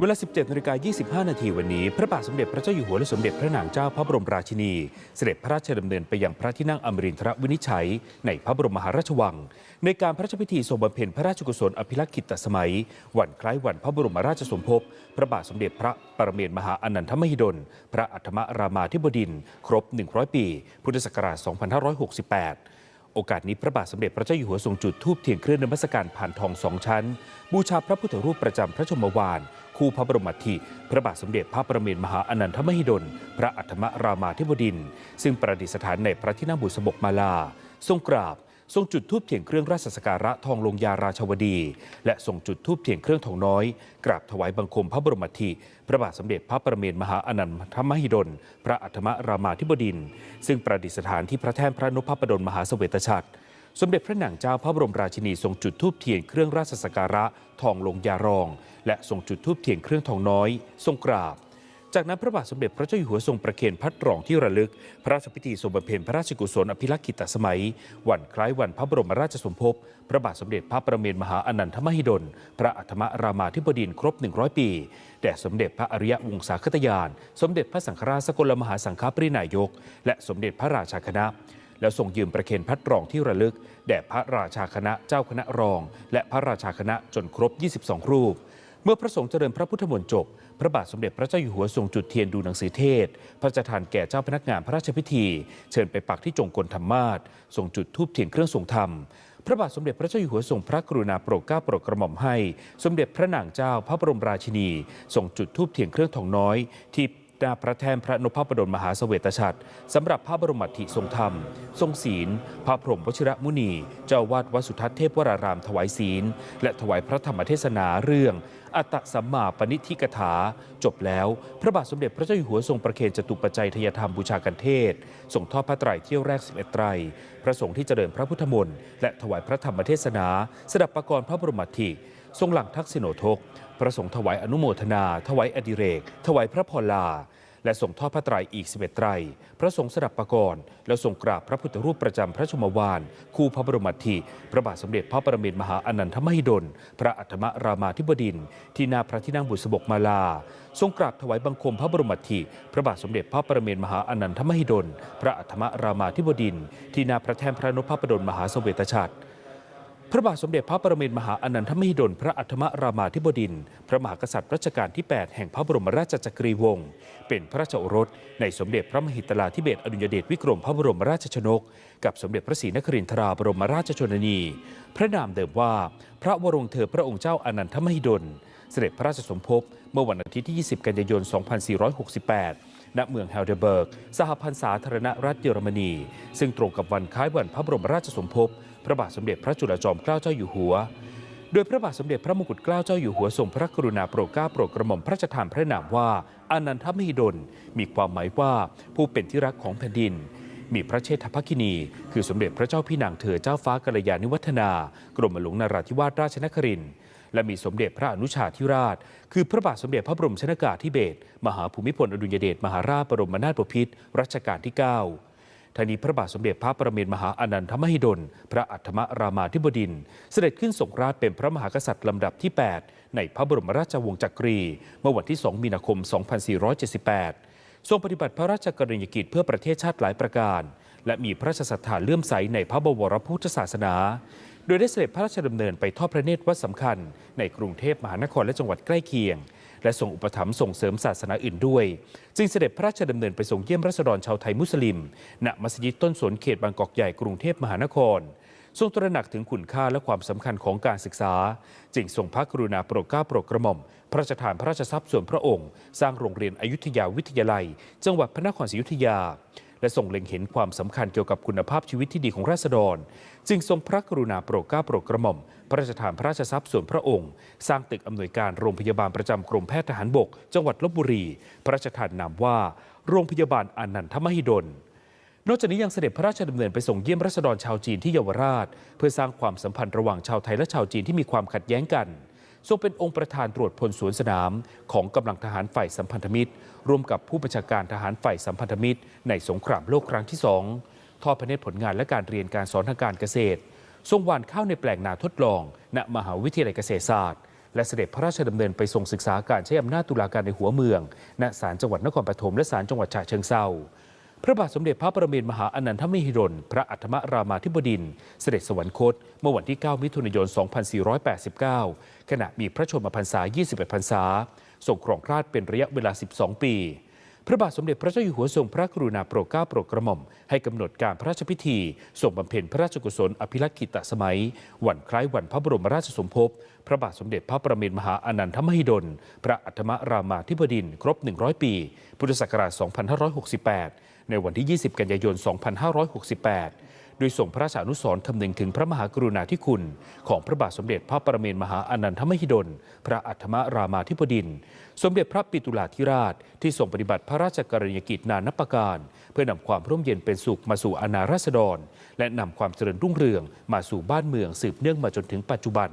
เวลา 17นาฬิกา25 นาทีวันนี้ พระบาทสมเด็จพระเจ้าอยู่หัวและสมเด็จพระนางเจ้าพระบรมราชินี เสด็จพระราชดำเนินไปยังพระที่นั่งอมรินทรวินิจฉัย ในพระบรมมหาราชวัง ในการพระราชพิธีทรงบำเพ็ญพระราชกุศลอภิรักษ์กิตตสมัย วันคล้ายวันพระบรมราชสมภพ พระบาทสมเด็จพระปรเมนมหาอนันทมหิดล พระอัฏฐมรามาธิบดินทร์ครบ 100 ปี พุทธศักราช 2568โอกาสนี้พระบาทสมเด็จพระเจ้าอยู่หัวทรงจุดธูปเทียนเครื่องนมัสการผ่านทองสองชั้น บูชาพระพุทธรูปประจำพระชมวาน คู่พระบรมอัฐิพระบาทสมเด็จพระประเมนมหาอนันทมหิดล พระอัฐมรามาธิบดิน ซึ่งประดิษฐานในพระที่นั่งบุษบกมาลา ทรงกราบ ทรงจุดธูปเทียนเครื่องราชสักการะทองลงยาราชวดี และทรงจุดธูปเทียนเครื่องทองน้อย กราบถวายบังคมพระบรมอัฐิพระบาทสมเด็จพระประเมนมหาอนันทมหิดล พระอัฐมรามาธิบดิน ซึ่งประดิษฐานที่พระแท่นพระนพพดลมหาเสวตฉัตร สมเด็จพระนางเจ้าพระบรมราชินีทรงจุดธูปเทียนเครื่องราชสักการะทองลงยารอง และทรงจุดธูปเทียนเครื่องทองน้อย ทรงกราบ จากนั้นพระบาทสมเด็จพระเจ้าอยู่หัวทรงประเคนพัดรองที่ระลึก พระราชพิธีทรงบำเพ็ญพระราชกุศลอภิรักษ์กิตตสมัย วันคล้ายวันพระบรมราชสมภพพระบาทสมเด็จพระประเมนมหาอนันทมหิดล พระอัฐมรามาธิบดินทร์ครบ 100 ปีแด่สมเด็จพระอริยวงศาคตยาน สมเด็จพระสังฆราชสกลมหาสังฆปรินายก และสมเด็จพระราชาคณะ แล้วส่งยืมประเคนพัดรองที่ระลึก แด่พระราชาคณะเจ้าคณะรอง และพระราชาคณะจนครบ 22 รูป เมื่อพระสงฆ์เจริญพระพุทธมนต์จบ พระบาทสมเด็จพระเจ้าอยู่หัวทรงจุดเทียนดูหนังสือเทศ พระราชทานแก่เจ้าพนักงานพระราชพิธี เชิญไปปักที่จงกลธรรมาศทรงจุดทูบเทียนเครื่องทรงธรรมพระบาทสมเด็จพระเจ้าอยู่หัวทรงพระกรุณาโปรดเกล้าโปรดกระหม่อมให้ สมเด็จพระนางเจ้าพระบรมราชินีทรงจุดทูบเทียนเครื่องทองน้อยที่ หน้าพระแท่นพระนพบดลมหาเสวตฉัตรสำหรับพระบรมอัฐิทรงธรรม ทรงศีล พระพรหมวชิระมุนี เจ้าวาดวัดสุทัศน์เทพวรารามถวายศีล และถวายพระธรรมเทศนาเรื่อง อัตสัมมาปณิธิกถา จบแล้ว พระบาทสมเด็จพระเจ้าอยู่หัวทรงประเคนจตุปัจจัยทยธรรมบูชากันเทศส่งทอดพระไตรเที่ยวแรก11ไตรพระสงฆ์ที่เจริญพระพุทธมนต์และถวายพระธรรมเทศนาสดับประกรณ์พระบรมอัฐิ ทรงหลังทักษิโนทก พระสงฆ์ถวายอนุโมทนา ถวายอดิเรก ถวายพระพรลา และส่งทอดพระไตรอีก11ไตร พระสงฆ์สดับประกรณ์แล้วทรงกราบพระพุทธรูปประจำพระชมวาน คู่พระบรมอัฐิพระบาทสมเด็จพระปรมินทมหาอนันทมหิดล พระอัฏฐมรามาธิบดินทร์ที่หนาพระที่นั่งบุษบกมาลา ทรงกราบถวายบังคมพระบรมอัฐิพระบาทสมเด็จพระปรมินทมหาอนันทมหิดล พระอัฏฐมรามาธิบดินทร์ที่หนาพระแท่นพระนพพระดลมหาสเสวตฉัตร พระบาทสมเด็จพระปรมินมหาอนันทมหิดลพระอัฏฐมรามาธิบดิน พระมหากษัตริย์รัชกาลที่ 8 แห่งพระบรมราชจักรีวงศ์เป็นพระราชโอรส ในสมเด็จพระมหิตลาธิเบศอดุลยเดชวิกรมพระบรมราชชนก กับสมเด็จพระศรีนครินทราบรมราชชนนี พระนามเดิมว่า พระวรงเธอพระองค์เจ้าอนันทมหิดล เสด็จพระราชสมภพเมื่อวันอาทิตย์ที่ 20 กันยายน 2468ณเมืองเฮลเดเบิร์ก สหพันธ์สาธารณรัฐเยอรมนี ซึ่งตรงกับวันคล้ายวันพระบรมราชสมภพ ระบาทสมเด็จพระจุลจอมเกล้าเจ้าอยู่หัว โดยพระบาทสมเด็จพระมงกุฎเกล้าเจ้าอยู่หัวทรงพระกรุณาโปรดเกล้าโปรดกระหม่อมพระราชทานพระนามว่าอนันทมหิดล มีความหมายว่าผู้เป็นที่รักของแผ่นดิน มีพระเชษฐภคินี คือสมเด็จพระเจ้าพี่นางเธอเจ้าฟ้ากัลยาณิวัฒนา กรมหลวงนราธิวาสราชนครินทร์และมีสมเด็จพระอนุชาธิราช คือพระบาทสมเด็จพระบรมชนากาธิเบศรมหาภูมิพลอดุลยเดชมหาราชบรมนาถบพิตรรัชกาลที่ 9 ทางนี้พระบาทสมเด็จพระประเมนมหาอนันทมหิดล พระอัฏฐมรามาธิบดิน เสด็จขึ้นทรงราชเป็นพระมหากษัตริย์ลำดับที่ 8 ในพระบรมราชวงศ์จักรี เมื่อวันที่ 2 มีนาคม 2478 ทรงปฏิบัติพระราชกรณียกิจเพื่อประเทศชาติหลายประการ และมีพระราชศรัทธาเลื่อมใสในพระบวรพุทธศาสนา โดยได้เสด็จพระราชดำเนินไปทอดพระเนตรวัดสำคัญ ในกรุงเทพมหานครและจังหวัดใกล้เคียง และทรงอุปถัมภ์ส่งเสริมศาสนาอื่นด้วย จึงเสด็จพระราชดำเนินไปทรงเยี่ยมรัษฎรชาวไทยมุสลิม ณ มัสยิดต้นสนเขตบางกอกใหญ่กรุงเทพมหานคร ทรงตระหนักถึงคุณค่าและความสำคัญของการศึกษา จึงทรงพระกรุณาโปรดเกล้าโปรดกระหม่อม พระราชทานพระราชทรัพย์ส่วนพระองค์ สร้างโรงเรียนอยุธยาวิทยาลัย จังหวัดพระนครศรีอยุธยา และทรงเล็งเห็นความสำคัญเกี่ยวกับคุณภาพชีวิตที่ดีของราษฎร จึงทรงพระกรุณาโปรดเกล้าโปรดกระหม่อม พระราชทานพระราชทรัพย์ส่วนพระองค์ สร้างตึกอำนวยการโรงพยาบาลประจำกรมแพทย์ทหารบก จังหวัดลบบุรี พระราชทานนามว่า โรงพยาบาลอนันทมหิดลนอกจากนี้ยังเสด็จพระราชดำเนินไปส่งเยี่ยมรัษฎรชาวจีนที่เยาวราช เพื่อสร้างความสัมพันธ์ระหว่างชาวไทยและชาวจีนที่มีความขัดแย้งกัน ทรงเป็นองค์ประธานตรวจพลสวนสนาม ของกำลังทหารฝ่ายสัมพันธมิตร ร่วมกับผู้บัญชาการทหารฝ่ายสัมพันธมิตร ในสงครามโลกครั้งที่สองทอดพระเนตรผลงานและการเรียนการสอนทางการเกษตร ทรงหว่านข้าวในแปลงนาทดลอง ณมหาวิทยาลัยเกษตรศาสตร์ และเสด็จพระราชดำเนินไปทรงศึกษาการใช้อำนาจตุลาการในหัวเมือง ณศาลจังหวัดนครปฐมและศาลจังหวัดฉะเชิงเทรา พระบาทสมเด็จพระประเมนมหาอนันทมหิดล พระอัธมรามาธิบดินทรเสด็จสวรรคต เมื่อวันที่ 9 มิถุนายน 2489 ขณะมีพระชนมพรรษา 21 พรรษาทรงครองราชเป็นระยะเวลา 12 ปี พระบาทสมเด็จพระเจ้าอยู่หัวทรงพระกรุณาโปรดเกล้าโปรดกระหม่อม ให้กำหนดการพระราชพิธีส่งบำเพ็ญพระราชกุศลอภิรักษ์กิตสมัย วันคล้ายวันพระบรมราชสมภพพระบาทสมเด็จพระประมินมหาอนันทมหิดล พระอัธมรามาธิบดินครบ 100 ปี พุทธศักราช 2568 ในวันที่ 20 กันยายน 2568 โดยส่งพระราชานุสรคำนึงถึงพระมหากรุณาธิคุณ ของพระบาทสมเด็จพระประเมนมหาอนันทมหิดล พระอัฏฐมรามาธิบดิน สมเด็จพระปิตุลาธิราช ที่ทรงปฏิบัติพระราชกรณียกิจนานับประการ เพื่อนำความร่มเย็นเป็นสุขมาสู่อาณาราษฎร และนำความเจริญรุ่งเรืองมาสู่บ้านเมืองสืบเนื่องมาจนถึงปัจจุบัน